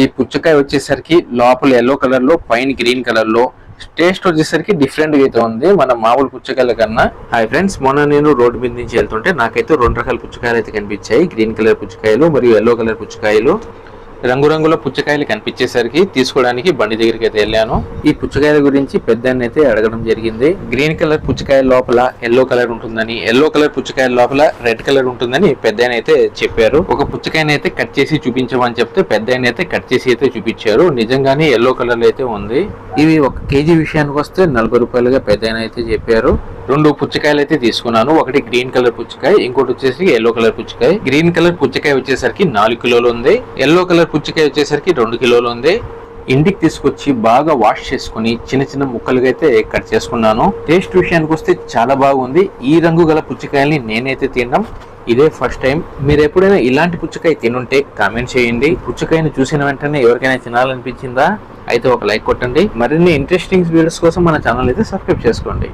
ఈ పుచ్చకాయ వచ్చేసరికి లోపల ఎల్లో కలర్లో పైన గ్రీన్ కలర్లో. టేస్ట్ వచ్చేసరికి డిఫరెంట్ అయితే ఉంది. మన మామూలు పుచ్చకాయల కన్నా. హాయ్ ఫ్రెండ్స్ మొన్న నేను రోడ్డు మీద నుంచి వెళ్తుంటే నాకైతే రెండు రకాల పుచ్చకాయలు అయితే కనిపించాయి. గ్రీన్ కలర్ పుచ్చకాయలు మరియు ఎల్లో కలర్ పుచ్చకాయలు. రంగురంగుల పుచ్చకాయలు కనిపించేసరికి తీసుకోవడానికి బండి దగ్గరికి అయితే వెళ్ళాను. ఈ పుచ్చకాయల గురించి పెద్ద అయితే అడగడం జరిగింది. గ్రీన్ కలర్ పుచ్చకాయ లోపల ఎల్లో కలర్ ఉంటుందని ఎల్లో కలర్ పుచ్చకాయ లోపల రెడ్ కలర్ ఉంటుందని పెద్ద అయితే చెప్పారు. ఒక పుచ్చకాయని అయితే కట్ చేసి చూపించమని చెప్తే పెద్ద అయితే కట్ చేసి అయితే చూపించారు. నిజంగానే ఎల్లో కలర్ అయితే ఉంది. ఇవి ఒక కేజీ విషయానికి వస్తే నలభై రూపాయలుగా పెద్ద అయితే చెప్పారు. రెండు పుచ్చకాయలు అయితే తీసుకున్నాను. ఒకటి గ్రీన్ కలర్ పుచ్చకాయ ఇంకోటి వచ్చేసి ఎల్లో కలర్ పుచ్చకాయ. గ్రీన్ కలర్ పుచ్చకాయ వచ్చేసరికి నాలుగు కిలోలు ఉంది. ఎల్లో కలర్ పుచ్చకాయ వచ్చేసరికి రెండు కిలోలు ఉంది. ఇంటికి తీసుకొచ్చి బాగా వాష్ చేసుకుని చిన్న చిన్న ముక్కలుగా అయితే కట్ చేసుకున్నాను. టేస్ట్ విషయానికి వస్తే చాలా బాగుంది. ఈ రంగు గల పుచ్చకాయల్ని నేనైతే తినడం ఇదే ఫస్ట్ టైం మీరు ఎప్పుడైనా ఇలాంటి పుచ్చకాయ తినుంటే కామెంట్ చేయండి. పుచ్చకాయను చూసిన వెంటనే ఎవరికైనా తినాలనిపించిందా? అయితే ఒక లైక్ కొట్టండి. మరిన్ని ఇంట్రెస్టింగ్ వీడియోస్ కోసం మన ఛానల్ అయితే సబ్స్క్రైబ్ చేసుకోండి.